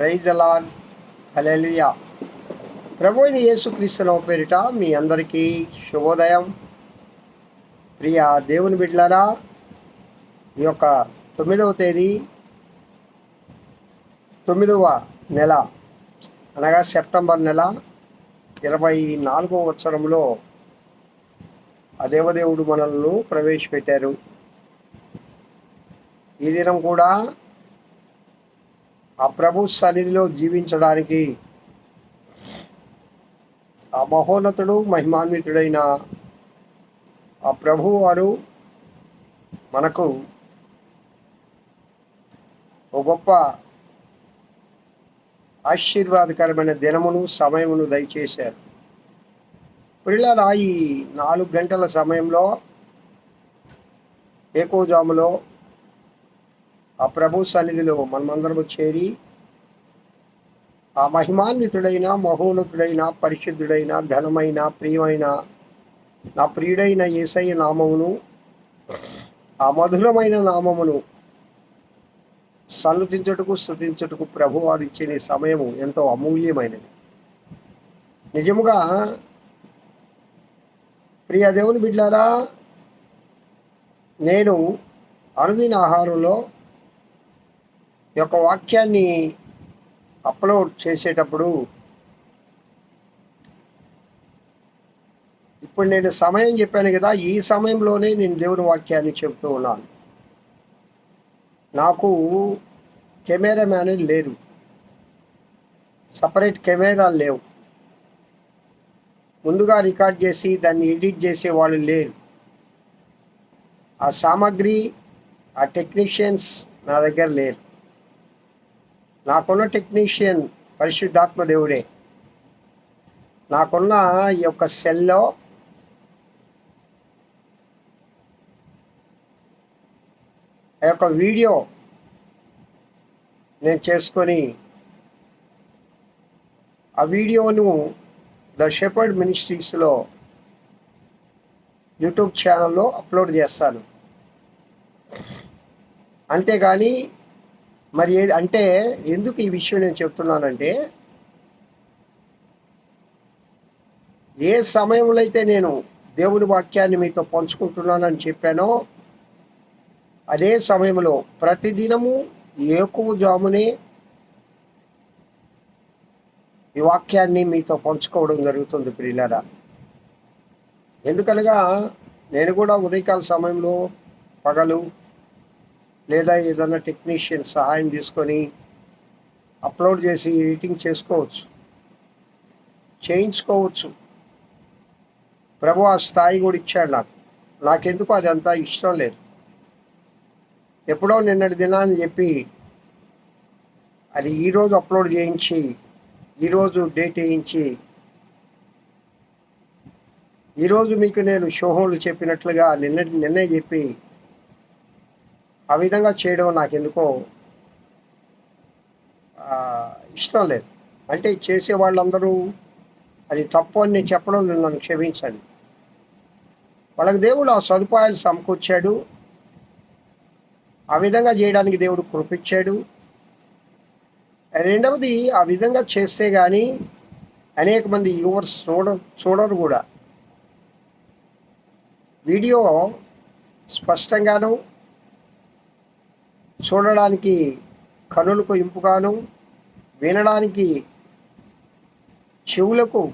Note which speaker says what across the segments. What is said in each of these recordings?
Speaker 1: Praise దలాన్ hallelujah ప్రభు యేసుక్రీస్తున పేరిట మీ అందరికీ శుభోదయం. ప్రియ దేవుని బిడ్డలారా ఈ యొక్క తొమ్మిదవ తేదీ తొమ్మిదవ నెల అనగా సెప్టెంబర్ నెల ఇరవై నాలుగవ సంవత్సరంలో ఆ దేవదేవుడు మనల్ని ప్రవేశపెట్టారు. ఈ దినం కూడా ఆ ప్రభు సన్నిధిలో జీవించడానికి ఆ మహోన్నతుడు మహిమాన్వితుడైన ఆ ప్రభు వారు మనకు ఒక గొప్ప ఆశీర్వాదకరమైన దినమును సమయమును దయచేశారు. పిల్లల ఈ నాలుగు గంటల సమయంలో ఏకోజాములో ఆ ప్రభు సన్నిధిలో మనమందరము చేరి ఆ మహిమాన్వితుడైన మహోన్నతుడైన పరిశుద్ధుడైన ఘనమైన ప్రియమైన నా ప్రియుడైన ఏసయ్య నామమును ఆ మధురమైన నామమును సన్నతించుటకు స్థుతించుటకు ప్రభు వారు ఇచ్చిన సమయము ఎంతో అమూల్యమైనది. నిజముగా ప్రియ దేవుని బిడ్డారా నేను అనుదిన ఆహారంలో యొక్క వాక్యాన్ని అప్లోడ్ చేసేటప్పుడు ఇప్పుడు నేను సమయం చెప్పాను కదా ఈ సమయంలోనే నేను దేవుని వాక్యాన్ని చెబుతూ ఉన్నాను. నాకు కెమెరా మ్యాన్ లేరు. సపరేట్ కెమెరాలు లేవు. ముందుగా రికార్డ్ చేసి దాన్ని ఎడిట్ చేసే వాళ్ళు లేరు. ఆ సామాగ్రి ఆ టెక్నీషియన్స్ నా దగ్గర లేరు. నాకున్న టెక్నీషియన్ పరిశుద్ధాత్మ దేవుడే. నాకున్న ఈ యొక్క సెల్లో ఆ యొక్క వీడియో నేను చేసుకొని ఆ వీడియోను ద షెపర్డ్ మినిస్ట్రీస్లో యూట్యూబ్ ఛానల్లో అప్లోడ్ చేస్తాను. అంతేగాని మరి ఏది అంటే ఎందుకు ఈ విషయం నేను చెప్తున్నానంటే ఏ సమయంలో అయితే నేను దేవుని వాక్యాన్ని మీతో పంచుకుంటున్నానని చెప్పానో అదే సమయంలో ప్రతిదినము ఏకువ జామునే ఈ వాక్యాన్ని మీతో పంచుకోవడం జరుగుతుంది ప్రియులారా. ఎందుకనగా నేను కూడా ఉదయకాల సమయంలో పగలు లేదా ఏదైనా టెక్నీషియన్ సహాయం తీసుకొని అప్లోడ్ చేసి ఎడిటింగ్ చేసుకోవచ్చు. చేయించుకోవచ్చు. ప్రభు ఆ స్థాయి కూడా ఇచ్చాడు నాకు. నాకెందుకు అది ఇష్టం లేదు. ఎప్పుడో నిన్నటి దినాన్ని చెప్పి అది ఈరోజు అప్లోడ్ చేయించి ఈరోజు డేట్ వేయించి ఈరోజు మీకు నేను షోహోలు చెప్పినట్లుగా నిన్న నిన్నే చెప్పి ఆ విధంగా చేయడం నాకు ఎందుకో ఇష్టం లేదు. అంటే చేసే వాళ్ళందరూ అది తప్పు అని నేను చెప్పడం నేను నన్ను క్షమించండి. వాళ్ళకి దేవుడు ఆ సదుపాయాలు సమకూర్చాడు. ఆ విధంగా చేయడానికి దేవుడు కృపించాడు. రెండవది ఆ విధంగా చేస్తే కానీ అనేక మంది యువర్స్ చూడ చూడరు కూడా. వీడియో స్పష్టంగాను చూడడానికి కనులకు ఇంపుగాను వినడానికి చెవులకు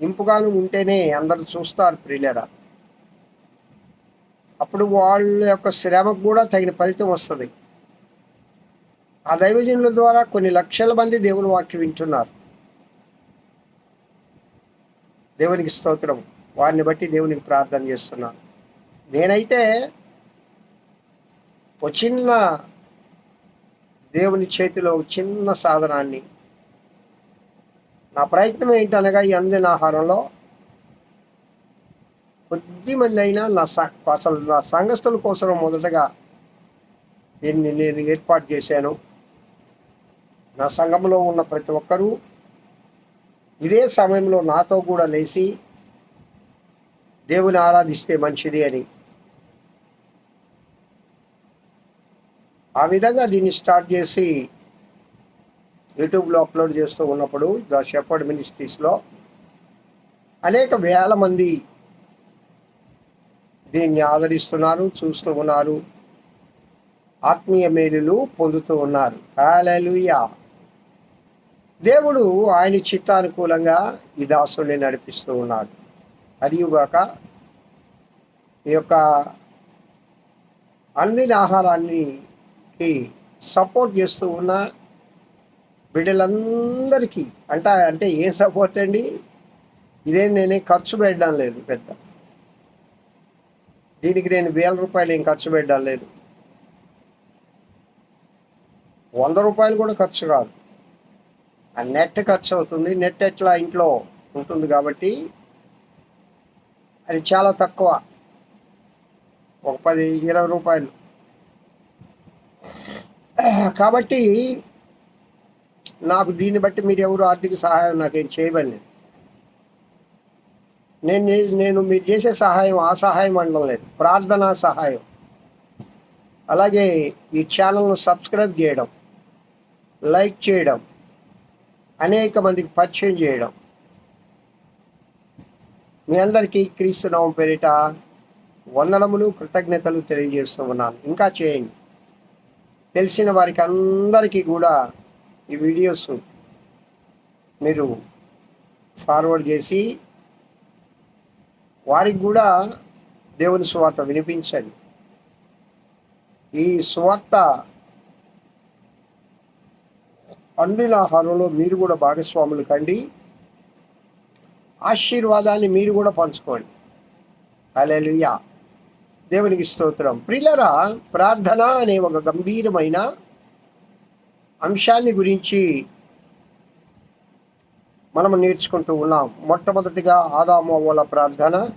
Speaker 1: ఇంపుగాను ఉంటేనే అందరు చూస్తారు ప్రియులరా. అప్పుడు వాళ్ళ యొక్క శ్రమకు కూడా తగిన ఫలితం వస్తుంది. ఆ దైవజనుల ద్వారా కొన్ని లక్షల మంది దేవుని వాక్యం వింటున్నారు. దేవునికి స్తోత్రం. వారిని బట్టి దేవునికి ప్రార్థన చేస్తున్నాను. నేనైతే ఒక చిన్న దేవుని చేతిలో చిన్న సాధనాన్ని. నా ప్రయత్నం ఏంటనగా ఈ అందిన ఆహారంలో కొద్ది మంది అయినా నా అసలు నా సంఘస్థుల కోసం మొదటగా దీన్ని నేను ఏర్పాటు చేశాను. నా సంఘంలో ఉన్న ప్రతి ఒక్కరూ ఇదే సమయంలో నాతో కూడా లేచి దేవుని ఆరాధిస్తే మంచిది అని ఆ విధంగా దీన్ని స్టార్ట్ చేసి యూట్యూబ్లో అప్లోడ్ చేస్తూ ఉన్నప్పుడు ద షెఫర్డ్ మినిస్ట్రీస్లో అనేక వేల మంది దీన్ని ఆదరిస్తున్నారు చూస్తూ ఉన్నారు ఆత్మీయ మేలులు పొందుతూ ఉన్నారు. హాలూయా దేవుడు ఆయన చిత్తానుకూలంగా ఈ దాసుని నడిపిస్తూ ఉన్నాడు. అదియుగాక ఈ యొక్క అందిన ఆహారాన్ని సపోర్ట్ చేస్తూ ఉన్న బిడ్డలందరికీ అంట అంటే ఏ సపోర్ట్ అండి? ఇదేం నేనే ఖర్చు పెట్టడం లేదు పెద్ద. దీనికి నేను వేల రూపాయలు ఏం ఖర్చు పెట్టడం లేదు. వంద రూపాయలు కూడా ఖర్చు కాదు. ఆ నెట్ ఖర్చు అవుతుంది. నెట్ ఎట్లా ఇంట్లో ఉంటుంది కాబట్టి అది చాలా తక్కువ. ఒక పది ఇరవై రూపాయలు. కాబట్టి నాకు దీన్ని బట్టి మీరు ఎవరు ఆర్థిక సహాయం నాకేం చేయబడి నేను నేను మీరు చేసే సహాయం ఆ సహాయం అనడం లేదు. ప్రార్థనా సహాయం. అలాగే ఈ ఛానల్ను సబ్స్క్రైబ్ చేయడం లైక్ చేయడం అనేక మందికి పరిచయం చేయడం. మీ అందరికీ క్రీస్తునామం పేరిట వందనములు కృతజ్ఞతలు తెలియజేస్తూ ఉన్నాను. ఇంకా చేయండి. తెలిసిన వారికి అందరికీ కూడా ఈ వీడియోస్ మీరు ఫార్వర్డ్ చేసి వారికి కూడా దేవుని సువార్త వినిపించండి. ఈ సువార్త అందిన ఆహారంలో మీరు కూడా భాగస్వాములు కండి. ఆశీర్వాదాన్ని మీరు కూడా పంచుకోండి. అలెలుయా దేవునికి స్తోత్రం. ప్రిలరా ప్రార్థన అనే ఒక గంభీరమైన అంశాన్ని గురించి మనం నేర్చుకుంటూ ఉన్నాం. మొట్టమొదటిగా ఆదామోవల ప్రార్థన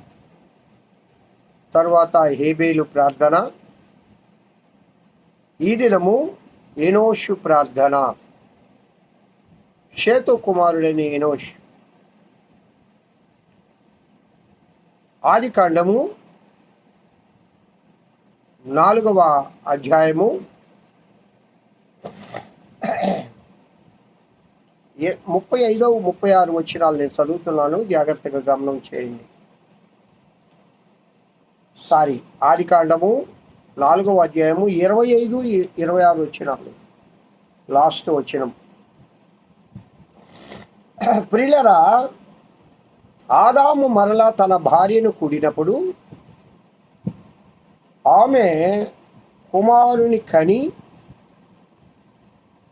Speaker 1: తర్వాత హేబేలు ప్రార్థన ఈ దినము ఎనోషు ప్రార్థన. శేతు కుమారుడైన ఎనోష్. ఆది కాండము నాలుగవ అధ్యాయము. ముప్పై ఐదవ ముప్పై ఆరు వచ్చినాలు నేను చదువుతున్నాను. జాగ్రత్తగా గమనం చేయండి. సారీ ఆది కాండము నాలుగవ అధ్యాయము ఇరవై ఐదు ఇరవై ఆరు వచ్చినాలు లాస్ట్ వచ్చిన ప్రిలరా ఆదాము మరలా తన భార్యను కూడినప్పుడు ఆమె కుమారుని కని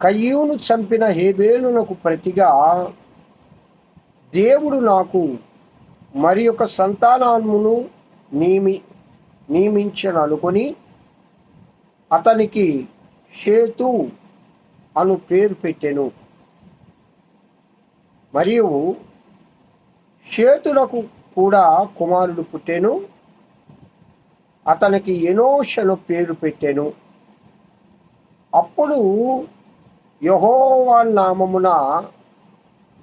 Speaker 1: కయ్యూను చంపిన హేబేలునకు ప్రతిగా దేవుడు నాకు మరి ఒక సంతానమును నియమి నియమించను అనుకొని అతనికి షేతు అను పేరు పెట్టెను. మరియు షేతులకు కూడా కుమారుడు పుట్టెను. అతనికి ఎనోషను పేరు పెట్టెను. అప్పుడు యహోవా నామమున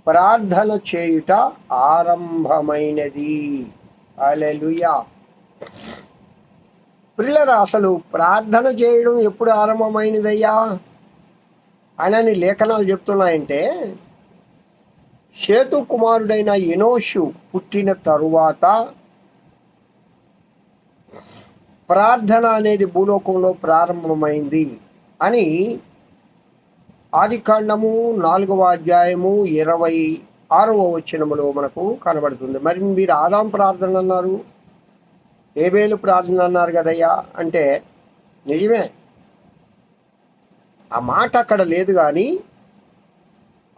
Speaker 1: ప్రార్థన చేయుట ఆరంభమైనది. అలెలుయా పిల్లలు అసలు ప్రార్థన చేయడం ఎప్పుడు ఆరంభమైనదయ్యా? అని లేఖనాలు చెప్తున్నాయంటే సేతు కుమారుడైన ఎనోషు పుట్టిన తరువాత ప్రార్థన అనేది భూలోకంలో ప్రారంభమైంది అని ఆదికాండము నాలుగవ అధ్యాయము ఇరవై ఆరవ వచ్చినములో మనకు కనబడుతుంది. మరి మీరు ఆదాం ప్రార్థన అన్నారు ఏబేలు ప్రార్థన అన్నారు కదయ్యా? అంటే నిజమే. ఆ మాట అక్కడ లేదు కానీ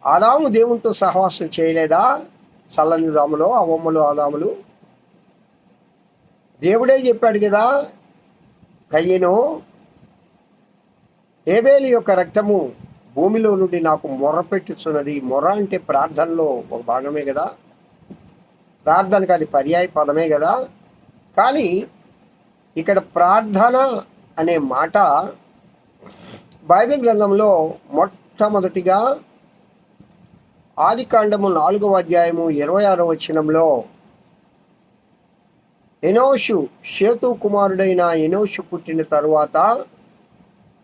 Speaker 1: ఆదాము దేవునితో సహవాసం చేయలేదా? చల్లని దాములో అవమ్మలు ఆదాములు దేవుడే చెప్పాడు కదా కయ్యను ఏబేలి యొక్క రక్తము భూమిలో నుండి నాకు మొర్ర మొర అంటే ప్రార్థనలో ఒక భాగమే కదా. ప్రార్థనకు అది పర్యాయ పదమే కదా. కానీ ఇక్కడ ప్రార్థన అనే మాట బైబిల్ గ్రంథంలో మొట్టమొదటిగా ఆది కాండము నాలుగవ అధ్యాయము ఇరవై ఆరో వచనంలో ఎనోషు షేతు కుమారుడైన ఎనోషు పుట్టిన తరువాత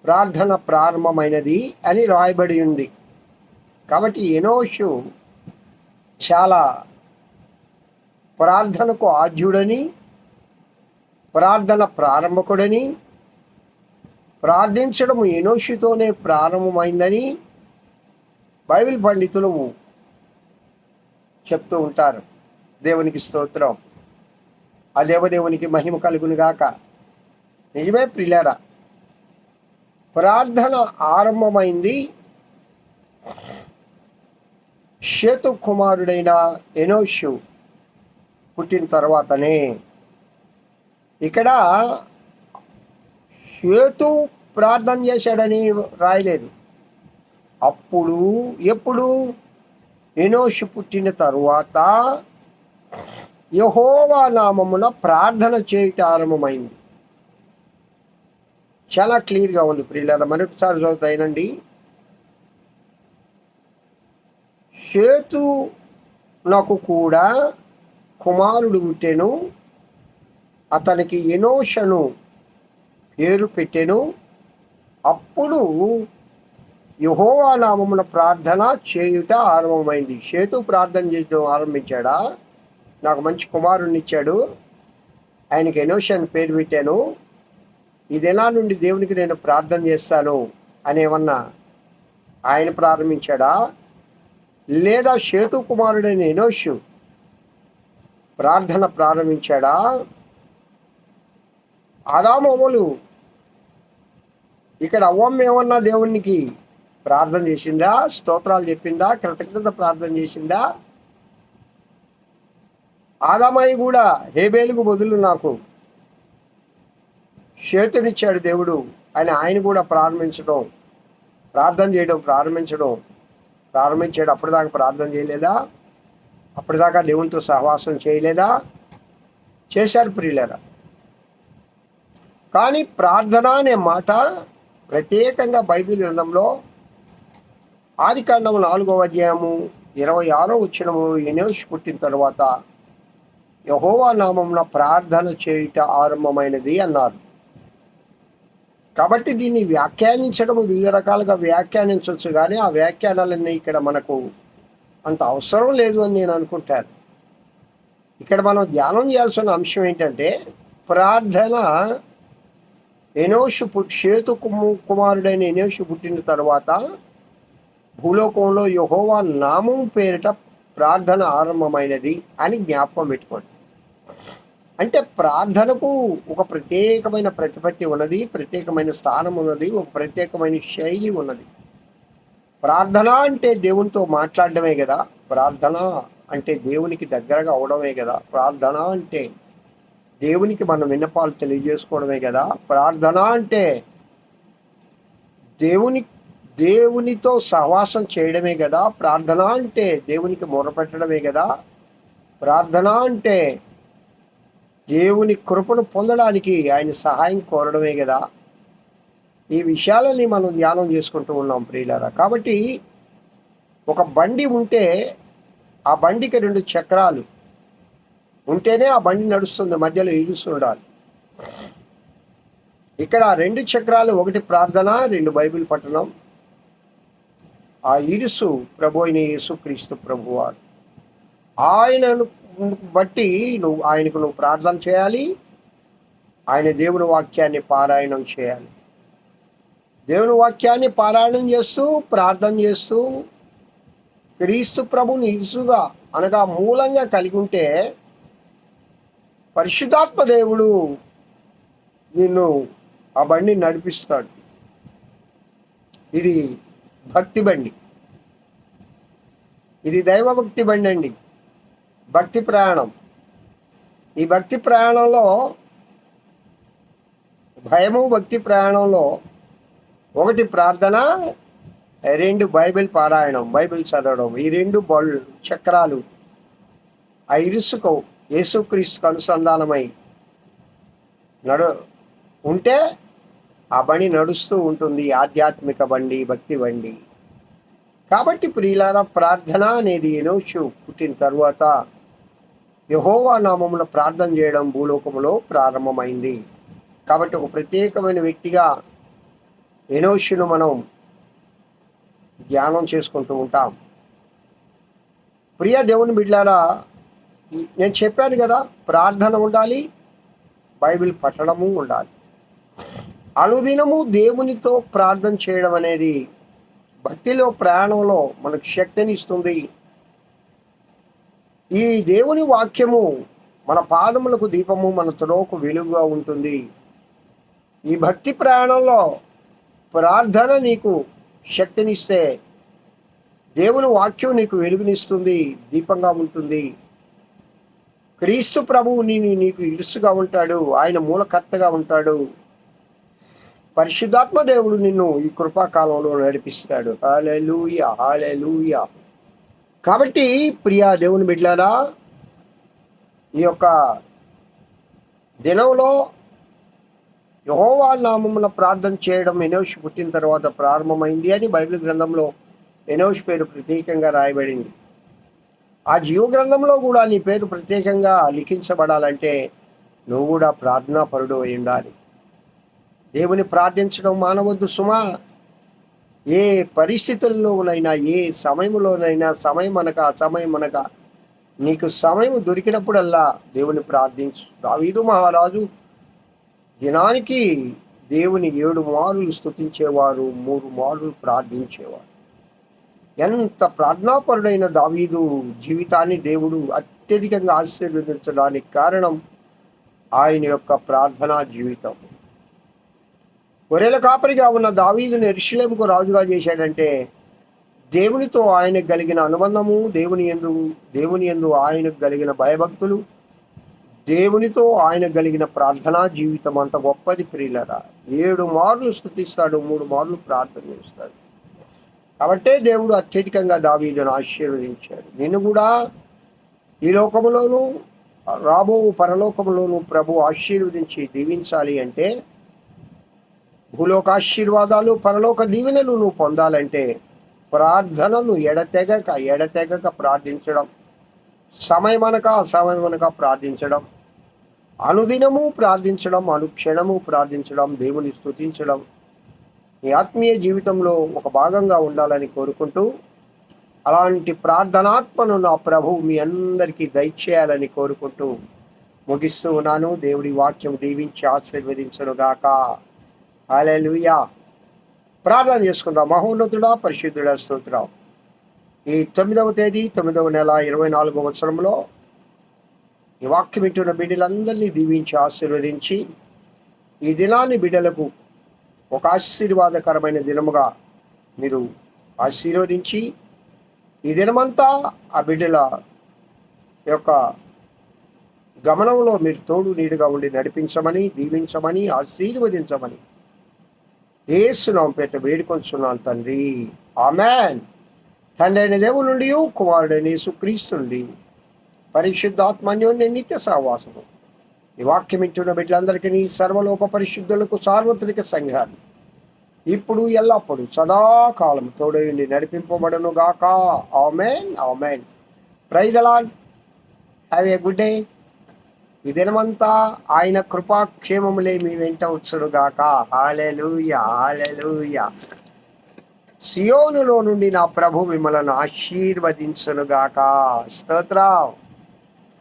Speaker 1: ప్రార్థన ప్రారంభమైనది అని రాయబడి ఉంది. కాబట్టి ఎనోషు చాలా ప్రార్థనకు ఆద్యుడని ప్రార్థన ప్రారంభకుడని ప్రార్థించడం ఎనోషుతోనే ప్రారంభమైందని బైబిల్ పండితులు చెప్తూ ఉంటారు. దేవునికి స్తోత్రం. ఆ దేవదేవునికి మహిమ కలుగునుగాక నిజమే ప్రిలేరా ప్రార్థన ఆరంభమైంది. షేతు కుమారుడైన ఎనోషు పుట్టిన తర్వాతనే. ఇక్కడ షేతు ప్రార్థన చేశాడని రాయలేదు. అప్పుడు ఎప్పుడు? ఎనోషు పుట్టిన తరువాత యహోవా నామమున ప్రార్థన చేయుట ఆరంభమైంది. చాలా క్లియర్గా ఉంది ప్రియులారా మరొకసారి చదువుతాయినండి చేతు నాకు కూడా కుమారుడు పుట్టెను అతనికి ఎనోషను పేరు పెట్టెను. అప్పుడు యహోవా నామమున ప్రార్థన చేయుట ఆరంభమైంది. చేతు ప్రార్థన చేయడం ఆరంభించాడా? నాకు మంచి కుమారుణ్ణి ఇచ్చాడు. ఆయనకి ఎనోషన్ పేరు పెట్టాను. ఇదెలా నుండి దేవునికి నేను ప్రార్థన చేస్తాను అనేమన్నా ఆయన ప్రారంభించాడా? లేదా సేతు కుమారుడైన ఎనోషు ప్రార్థన ప్రారంభించాడా? ఆదామవ్వలు ఇక్కడ అవ్వమ్మ ఏమన్నా దేవునికి ప్రార్థన చేసిందా? స్తోత్రాలు చెప్పిందా? కృతజ్ఞత ప్రార్థన చేసిందా? ఆదామయ్య కూడా హేబేలుకు బదులు నాకు చేతునిచ్చాడు దేవుడు అని ఆయన కూడా ప్రారంభించడం ప్రార్థన చేయడం ప్రారంభించడం ప్రారంభించాడు అప్పటిదాకా ప్రార్థన చేయలేదా? అప్పటిదాకా దేవునితో సహవాసం చేయలేదా? చేశారు ప్రియులరా. కానీ ప్రార్థన అనే మాట ప్రత్యేకంగా బైబిల్ గ్రంథంలో ఆది కాండము నాలుగవ అధ్యాయము ఇరవై ఆరో వచ్చినము ఎనోష్ పుట్టిన తర్వాత యహోవా నామమున ప్రార్థన చేయుట ఆరంభమైనది అన్నారు. కాబట్టి దీన్ని వ్యాఖ్యానించడం వివిధ రకాలుగా వ్యాఖ్యానించవచ్చు కానీ ఆ వ్యాఖ్యానాలన్నీ ఇక్కడ మనకు అంత అవసరం లేదు అని నేను అనుకుంటాను. ఇక్కడ మనం ధ్యానం చేయాల్సిన అంశం ఏంటంటే ప్రార్థన ఎనోషు పుట్ షేతు కుమారుడైన ఎనోషు పుట్టిన తర్వాత భూలోకంలో యహోవా నామం పేరిట ప్రార్థన ఆరంభమైనది అని జ్ఞాపకం పెట్టుకోండి. అంటే ప్రార్థనకు ఒక ప్రత్యేకమైన ప్రతిపత్తి ఉన్నది ప్రత్యేకమైన స్థానం ఉన్నది ఒక ప్రత్యేకమైన శైలి ఉన్నది. ప్రార్థన అంటే దేవునితో మాట్లాడడమే కదా. ప్రార్థన అంటే దేవునికి దగ్గరగా అవడమే కదా. ప్రార్థన అంటే దేవునికి మన విన్నపాలు తెలియజేసుకోవడమే కదా. ప్రార్థన అంటే దేవుని దేవునితో సహవాసం చేయడమే కదా. ప్రార్థన అంటే దేవునికి మొరపెట్టడమే కదా. ప్రార్థన అంటే దేవుని కృపను పొందడానికి ఆయన సహాయం కోరడమే కదా. ఈ విషయాలని మనం ధ్యానం చేసుకుంటూ ఉన్నాం ప్రియులారా. కాబట్టి ఒక బండి ఉంటే ఆ బండికి రెండు చక్రాలు. ఉంటేనే ఆ బండి నడుస్తుంది మధ్యలో ఈదుస్తుండాలి ఇక్కడ రెండు చక్రాలు ఒకటి ప్రార్థన రెండు బైబిల్ పట్టణం ఆ ఇరుసు ప్రభు అయిన యేసు క్రీస్తు ప్రభువారు ఆయనను బట్టి నువ్వు ఆయనకు నువ్వు ప్రార్థన చేయాలి. ఆయన దేవుని వాక్యాన్ని పారాయణం చేయాలి. దేవుని వాక్యాన్ని పారాయణం చేస్తూ ప్రార్థన చేస్తూ క్రీస్తు ప్రభుని ఇరుసుగా అనగా మూలంగా కలిగి ఉంటే పరిశుద్ధాత్మ దేవుడు నిన్ను ఆ బండి నడిపిస్తాడు. ఇది భక్తి బండి. ఇది దైవభక్తి బండి అండి. భక్తి ప్రయాణం. ఈ భక్తి ప్రయాణంలో భయము భక్తి ప్రయాణంలో ఒకటి ప్రార్థన రెండు బైబిల్ పారాయణం బైబిల్ చదవడం ఈ రెండు బల్ చక్రాలు ఆ ఇరుసుకు యేసుక్రీస్తుకు అనుసంధానమై నడు ఉంటే ఆ బండి నడుస్తూ ఉంటుంది ఆధ్యాత్మిక బండి భక్తి బండి. కాబట్టి ప్రియులార ప్రార్థన అనేది ఎనోషు పుట్టిన తరువాత యహోవా నామమున ప్రార్థన చేయడం భూలోకములో ప్రారంభమైంది. కాబట్టి ఒక ప్రత్యేకమైన వ్యక్తిగా ఎనోషును మనం ధ్యానం చేసుకుంటూ ఉంటాం. ప్రియ దేవుని బిడ్డారా నేను చెప్పాను కదా ప్రార్థన ఉండాలి బైబిల్ పఠనము ఉండాలి. అనుదినము దేవునితో ప్రార్థన చేయడం అనేది భక్తిలో ప్రయాణంలో మనకు శక్తిని ఇస్తుంది. ఈ దేవుని వాక్యము మన పాదములకు దీపము మన త్రోకు వెలుగుగా ఉంటుంది. ఈ భక్తి ప్రయాణంలో ప్రార్థన నీకు శక్తినిస్తే దేవుని వాక్యం నీకు వెలుగునిస్తుంది దీపంగా ఉంటుంది. క్రీస్తు ప్రభువు నేను నీకు ఇరుసుగా ఉంటాడు. ఆయన మూలకర్తగా ఉంటాడు. పరిశుద్ధాత్మ దేవుడు నిన్ను ఈ కృపాకాలంలో నడిపిస్తాడు. హాలెలూయ హాలెలూయ కాబట్టి ప్రియా దేవుని బిడ్డారా ఈ యొక్క దినంలో యహోవా నామమున ప్రార్థన చేయడం ఎనోష్ పుట్టిన తర్వాత ప్రారంభమైంది అని బైబిల్ గ్రంథంలో ఎనోష్ పేరు ప్రత్యేకంగా రాయబడింది. ఆ జీవ గ్రంథంలో కూడా నీ పేరు ప్రత్యేకంగా లిఖించబడాలంటే నువ్వు కూడా ప్రార్థనాపరుడు అయి ఉండాలి. దేవుని ప్రార్థించడం మానవద్దు సుమా. ఏ పరిస్థితుల్లోనైనా ఏ సమయంలోనైనా సమయం అనక సమయం అనక నీకు సమయం దొరికినప్పుడల్లా దేవుని ప్రార్థించు. దావీదు మహారాజు దినానికి దేవుని ఏడు మార్లు స్థుతించేవారు మూడు మార్లు ప్రార్థించేవారు. ఎంత ప్రార్థనాపరుడైన దావీదు జీవితాన్ని దేవుడు అత్యధికంగా ఆశీర్వదించడానికి కారణం ఆయన యొక్క ప్రార్థనా జీవితం. గొర్రెల కాపరిగా ఉన్న దావీదుని ఎరుషులేంకు రాజుగా చేశాడంటే దేవునితో ఆయనకు కలిగిన అనుబంధము దేవుని ఎందు దేవుని ఎందు ఆయనకు కలిగిన భయభక్తులు దేవునితో ఆయన కలిగిన ప్రార్థనా జీవితం అంత గొప్పది ప్రియులరా. ఏడు మార్లు స్థుతిస్తాడు మూడు మార్లు ప్రార్థన చేస్తాడు. కాబట్టే దేవుడు అత్యధికంగా దావీదును ఆశీర్వదించాడు. నిన్ను కూడా ఈ లోకంలోనూ రాబో పరలోకంలోనూ ప్రభు ఆశీర్వదించి దీవించాలి అంటే భూలోకాశీర్వాదాలు పరలోక దీవెనలు నువ్వు పొందాలంటే ప్రార్థనను ఎడతెగక ఎడతెగక ప్రార్థించడం. సమయమనక అసమయమనక ప్రార్థించడం. అనుదినము ప్రార్థించడం అనుక్షణము ప్రార్థించడం దేవుని స్థుతించడం నీ ఆత్మీయ జీవితంలో ఒక భాగంగా ఉండాలని కోరుకుంటూ అలాంటి ప్రార్థనాత్మను నా ప్రభు మీ అందరికీ దయచేయాలని కోరుకుంటూ ముగిస్తూ ఉన్నాను. దేవుడి వాక్యం దీవించి ఆశీర్వదించను గాక అలెలుయా ప్రార్థన చేసుకుందాం. మహోన్నతుడా పరిశుద్ధుడా స్తోత్రం. ఈ తొమ్మిదవ తేదీ తొమ్మిదవ నెల ఇరవై నాలుగవ సంవత్సరంలో ఈ వాక్యం వింటున్న బిడ్డలందరినీ దీవించి ఆశీర్వదించి ఈ దినాన్ని బిడ్డలకు ఒక ఆశీర్వాదకరమైన దినముగా మీరు ఆశీర్వదించి ఈ దినమంతా ఆ బిడ్డల యొక్క గమనంలో మీరు తోడు నీడుగా ఉండి నడిపించమని దీవించమని ఆశీర్వదించమని ఏసునాం పేట వేడుకొంచున్నాను తండ్రి. ఆమెన్. తండ్రి అయిన దేవుని నుండి కుమారుడైన యేసుక్రీస్తు నుండి పరిశుద్ధాత్మన్యోన్య నిత్య సహవాసము. ఈ వాక్యం ఇంటున్న బిడ్డలందరికీ నీ సర్వలోక పరిశుద్ధులకు సార్వత్రిక సంఘాన్ని ఇప్పుడు ఎల్లప్పుడు సదాకాలం తోడయుండి నడిపింపబడను గాక amen. Amen. Praise lord have a good day. ఈ దినమంతా ఆయన కృపాక్షేమములే మీ వెంట వచ్చును గాక. హాలెలూయ హాలెలూయ సియోనులో నుండి నా ప్రభు మిమ్మలను ఆశీర్వదించునుగాక స్తోత్రం.